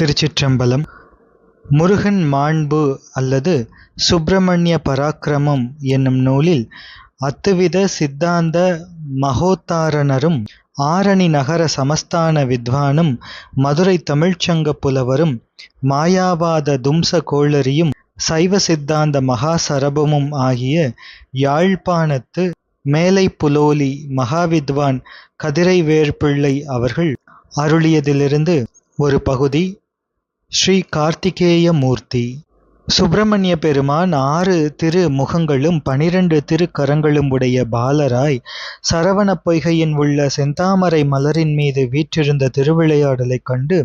திருச்சிற்றம்பலம். முருகன் மாண்பு அல்லது சுப்பிரமணிய பராக்கிரமம் என்னும் நூலில் அத்துவித சித்தாந்த மகோத்தாரணரும் ஆரணி நகர சமஸ்தான வித்வானும் மதுரை தமிழ்ச்சங்க புலவரும் மாயாவாத தும்ச கோளரியும் சைவ சித்தாந்த மகாசரபமும் ஆகிய யாழ்ப்பாணத்து மேலை புலோலி மகாவித்வான் கதிரை வேர்பிள்ளை அவர்கள் அருளியதிலிருந்து ஒரு பகுதி ஸ்ரீ கார்த்திகேய மூர்த்தி சுப்பிரமணிய பெருமான் ஆறு திரு முகங்களும் பனிரெண்டு திருக்கரங்களும் உடைய பாலராய் சரவணப் பொய்கையின் உள்ள செந்தாமரை மலரின் மீது வீற்றிருந்த திருவிளையாடலைக் கண்டு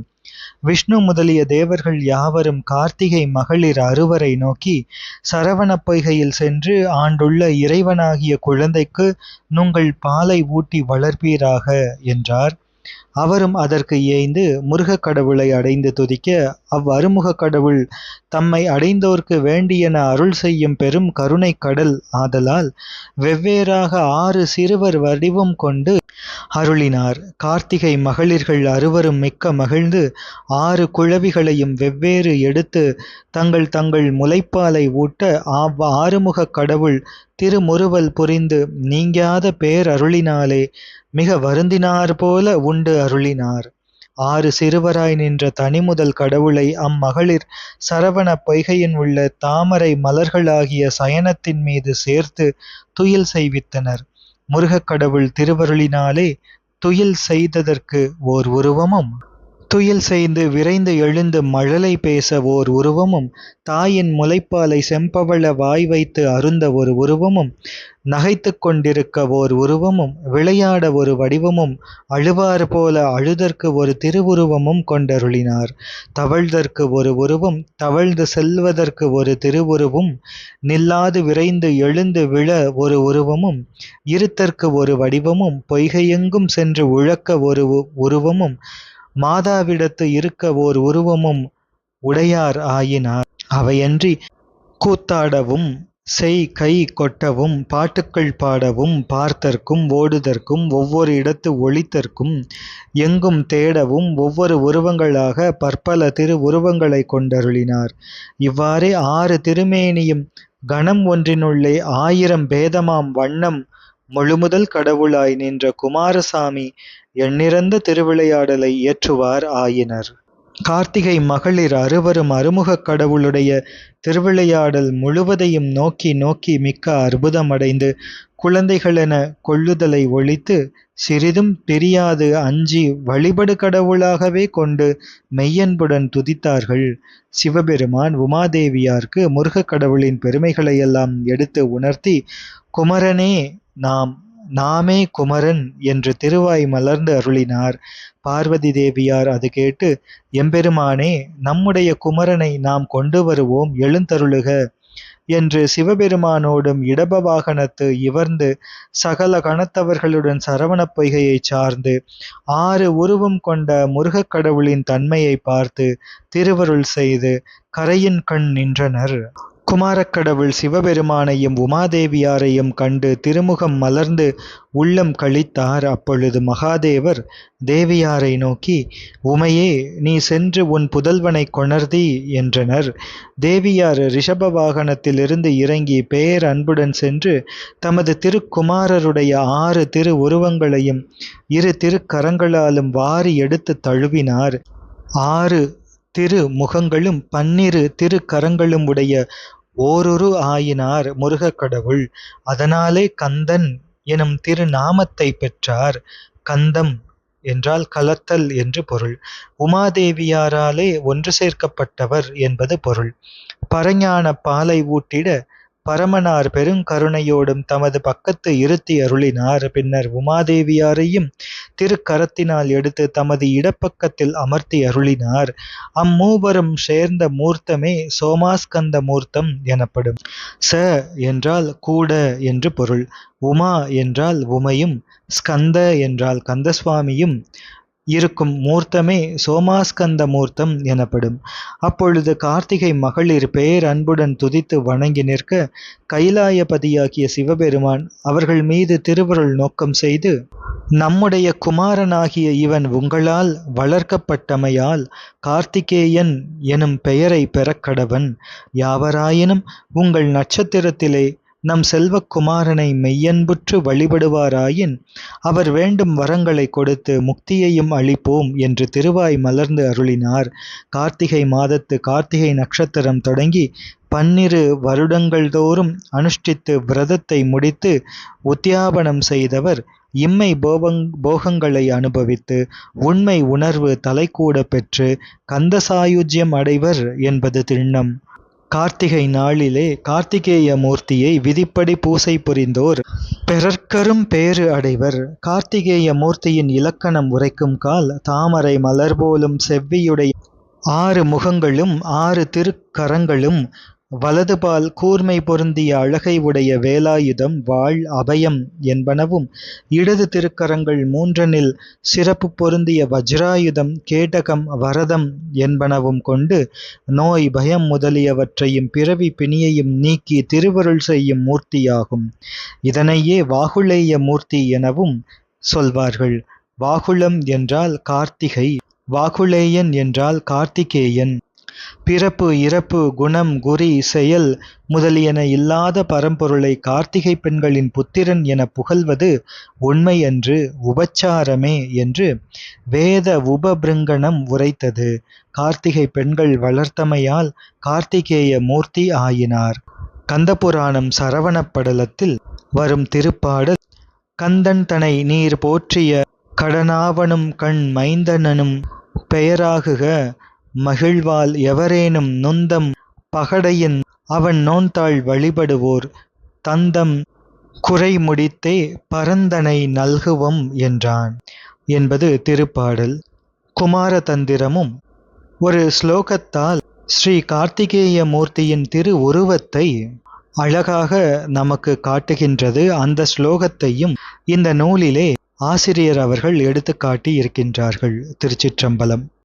விஷ்ணு முதலிய தேவர்கள் யாவரும் கார்த்திகை மகளிர் அறுவரை நோக்கி சரவண பொய்கையில் சென்று ஆண்டுள்ள இறைவனாகிய குழந்தைக்கு நுங்கள் பாலை ஊட்டி வளர்ப்பீராக என்றார். அவரும் அதற்கு ஏய்ந்து முருகக் கடவுளை அடைந்து துதிக்க அவ்வருமுகக் கடவுள் தம்மை அடைந்தோர்க்கு வேண்டியன அருள் செய்யும் பெரும் கருணைக் கடல் ஆதலால் வெவ்வேறாக ஆறு சிறுவர் வடிவம் கொண்டு அருளினார். கார்த்திகை மகளிர்கள் அறுவரும் மிக்க மகிழ்ந்து ஆறு குழவிகளையும் வெவ்வேறு எடுத்து தங்கள் தங்கள் முலைப்பாலை ஊட்ட அவ் ஆறுமுகக் கடவுள் திருமுறுவல் புரிந்து நீங்காத பேரருளினாலே மிக வருந்தினார் போல உண்டு அருளினார். ஆறு சிறுவராய் நின்ற தனிமுதல் கடவுளை அம்மகளிர் சரவண பொய்கையின் உள்ள தாமரை மலர்களாகிய சயனத்தின் மீது சேர்த்து துயில் செய்வித்தனர். முருகக் கடவுள் திருவருளினாலே துயில் செய்ததற்கு ஓர் உருவமும் துயில் செய்து விரைந்து எழுந்து மழலை பேச ஓர் உருவமும் தாயின் முலைப்பாலை செம்பவள வாய் வைத்து அருந்த ஒரு உருவமும் நகைத்து கொண்டிருக்க ஓர் உருவமும் விளையாட ஒரு வடிவமும் அழுவார் போல அழுதற்கு ஒரு திருவுருவமும் கொண்டருளினார். தவழ்தற்கு ஒரு உருவம் தவழ்ந்து செல்வதற்கு ஒரு திருவுருவும் நில்லாது விரைந்து எழுந்து விழ ஒரு உருவமும் இருத்தற்கு ஒரு வடிவமும் பொய்கையெங்கும் சென்று உழக்க ஒரு உருவமும் மாதாவிடத்து இருக்க ஓர் உருவமும் உடையார் ஆயினார். அவையன்றி கூத்தாடவும் செய் கை கொட்டவும் பாட்டுக்கள் பாடவும் பார்த்தற்கும் ஓடுதற்கும் ஒவ்வொரு இடத்து ஒளித்தற்கும் எங்கும் தேடவும் ஒவ்வொரு உருவங்களாக பற்பல திரு உருவங்களை கொண்டருளினார். இவ்வாறே ஆறு திருமேனியும் கணம் ஒன்றினுள்ளே ஆயிரம் பேதமாம் வண்ணம் முழுமுதல் கடவுளாய் நின்ற குமாரசாமி எண்ணிறந்த திருவிளையாடலை இயற்றுவார் ஆயினர். கார்த்திகை மகளிர் அறுவரும் அறுமுகக் கடவுளுடைய திருவிளையாடல் முழுவதையும் நோக்கி நோக்கி மிக்க அற்புதமடைந்து குழந்தைகளென கொள்ளுதலை ஒழித்து சிறிதும் பிரியாது அஞ்சி வழிபடு கடவுளாகவே கொண்டு மெய்யன்புடன் துதித்தார்கள். சிவபெருமான் உமாதேவியார்க்கு முருகக் கடவுளின் பெருமைகளையெல்லாம் எடுத்து உணர்த்தி குமரனே நாம் நாமே குமரன் என்று திருவாய் மலர்ந்து அருளினார். பார்வதி தேவியார் அது கேட்டு எம்பெருமானே நம்முடைய குமரனை நாம் கொண்டு வருவோம் எழுந்தருளுக என்று சிவபெருமானோடும் இடப வாகனத்து இவர்ந்து சகல கணத்தவர்களுடன் சரவணப் பொய்கையைச் சார்ந்து ஆறு உருவம் கொண்ட முருகக் கடவுளின் தன்மையை பார்த்து திருவருள் செய்து கரையின் கண் நின்றனர். குமாரக்கடவுள் சிவபெருமானையும் உமாதேவியாரையும் கண்டு திருமுகம் மலர்ந்து உள்ளம் கழித்தார். அப்பொழுது மகாதேவர் தேவியாரை நோக்கி உமையே நீ சென்று உன் புதல்வனை கொணர்தி என்றனர். தேவியார் ரிஷப வாகனத்திலிருந்து இறங்கி பேர் அன்புடன் சென்று தமது திருக்குமாரருடைய ஆறு திரு உருவங்களையும் இரு திருக்கரங்களாலும் வாரி எடுத்து தழுவினார். ஆறு திரு முகங்களும் பன்னிரு திருக்கரங்களும் உடைய ஓரொரு ஆயினார் முருகக் கடவுள் அதனாலே கந்தன் எனும் திருநாமத்தை பெற்றார். கந்தம் என்றால் கலத்தல் என்று பொருள். உமாதேவியாராலே ஒன்று சேர்க்கப்பட்டவர் என்பது பொருள். பரஞான பாலை ஊட்டிட பரமனார் பெருங்கருணையோடும் தமது பக்கத்து இருத்தி அருளினார். பின்னர் உமாதேவியாரையும் திருக்கரத்தினால் எடுத்து தமது இடப்பக்கத்தில் அமர்த்தி அருளினார். அம்மூவரும் சேர்ந்த மூர்த்தமே சோமாஸ்கந்த மூர்த்தம் எனப்படும். ச என்றால் கூட என்று பொருள். உமா என்றால் உமையும். ஸ்கந்த என்றால் கந்தசுவாமியும். இருக்கும் மூர்த்தமே சோமாஸ்கந்த மூர்த்தம் எனப்படும். அப்பொழுது கார்த்திகை மகளிர் பேரன்புடன் துதித்து வணங்கி நிற்க கைலாயபதியாகிய சிவபெருமான் அவர்கள் மீது திருவருள் நோக்கம் செய்து நம்முடைய குமாரனாகிய இவன் உங்களால் வளர்க்கப்பட்டமையால் கார்த்திகேயன் எனும் பெயரை பெறக்கடவன். யாவராயினும் உங்கள் நட்சத்திரத்திலே நம் செல்வக்குமாரனை மெய்யன்புற்று வழிபடுவாராயின் அவர் வேண்டும் வரங்களை கொடுத்து முக்தியையும் அளிப்போம் என்று திருவாய் மலர்ந்து அருளினார். கார்த்திகை மாதத்து கார்த்திகை நட்சத்திரம் தொடங்கி பன்னிரு வருடங்கள் தோறும் அனுஷ்டித்து விரதத்தை முடித்து உத்தியாபனம் செய்தவர் இம்மை போகங் போகங்களை அனுபவித்து உண்மை உணர்வு தலைக்கூட பெற்று கந்தசாயுஜ்யம் அடைவர் என்பது திண்ணம். கார்த்திகை நாளிலே கார்த்திகேய மூர்த்தியை விதிப்படி பூசை புரிந்தோர். பிறர்க்கரும் பேறு அடைவர். கார்த்திகேய மூர்த்தியின் இலக்கணம் உரைக்கும் கால் தாமரை மலர் போலும் செவ்வியுடைய ஆறு முகங்களும் ஆறு திருக்கரங்களும் வலதுபால் கூர்மை பொருந்திய அழகை உடைய வேலாயுதம் வாழ் அபயம் என்பனவும் இடது திருக்கரங்கள் மூன்றனில் சிறப்பு பொருந்திய வஜ்ராயுதம் கேடகம் வரதம் என்பனவும் கொண்டு நோய் பயம் முதலியவற்றையும் பிறவி பிணியையும் நீக்கி திருவருள் செய்யும் மூர்த்தியாகும். இதனையே வாகுலேய மூர்த்தி எனவும் சொல்வார்கள். வாகுளம் என்றால் கார்த்திகை வாகுலேயன் என்றால் கார்த்திகேயன். பிறப்பு இறப்பு குணம் குறி செயல் முதலியன இல்லாத பரம்பொருளை கார்த்திகை பெண்களின் புத்திரன் என புகழ்வது உண்மையன்று உபச்சாரமே என்று வேத உபபிருங்கணம் உரைத்தது. கார்த்திகை பெண்கள் வளர்த்தமையால் கார்த்திகேய மூர்த்தி ஆயினார். கந்தபுராணம் சரவணப்படலத்தில் வரும் திருப்பாடல் கந்தன் தனை நீர் போற்றிய கடனாவனும் கண் மைந்தனனும் பெயராகுக மகிழ்வால் எவரேனும் நொந்தம் பகடையின் அவன் நோன்தாள் வழிபடுவோர். தந்தம் குறை முடித்தே பரந்தனை நல்குவம் என்றான். என்பது திருப்பாடல். குமாரதந்திரமும் ஒரு ஸ்லோகத்தால் ஸ்ரீ கார்த்திகேய மூர்த்தியின் திரு உருவத்தை அழகாக நமக்கு காட்டுகின்றது. அந்த ஸ்லோகத்தையும் இந்த நூலிலே ஆசிரியர் அவர்கள் எடுத்துக்காட்டி இருக்கின்றார்கள் திருச்சிற்றம்பலம்.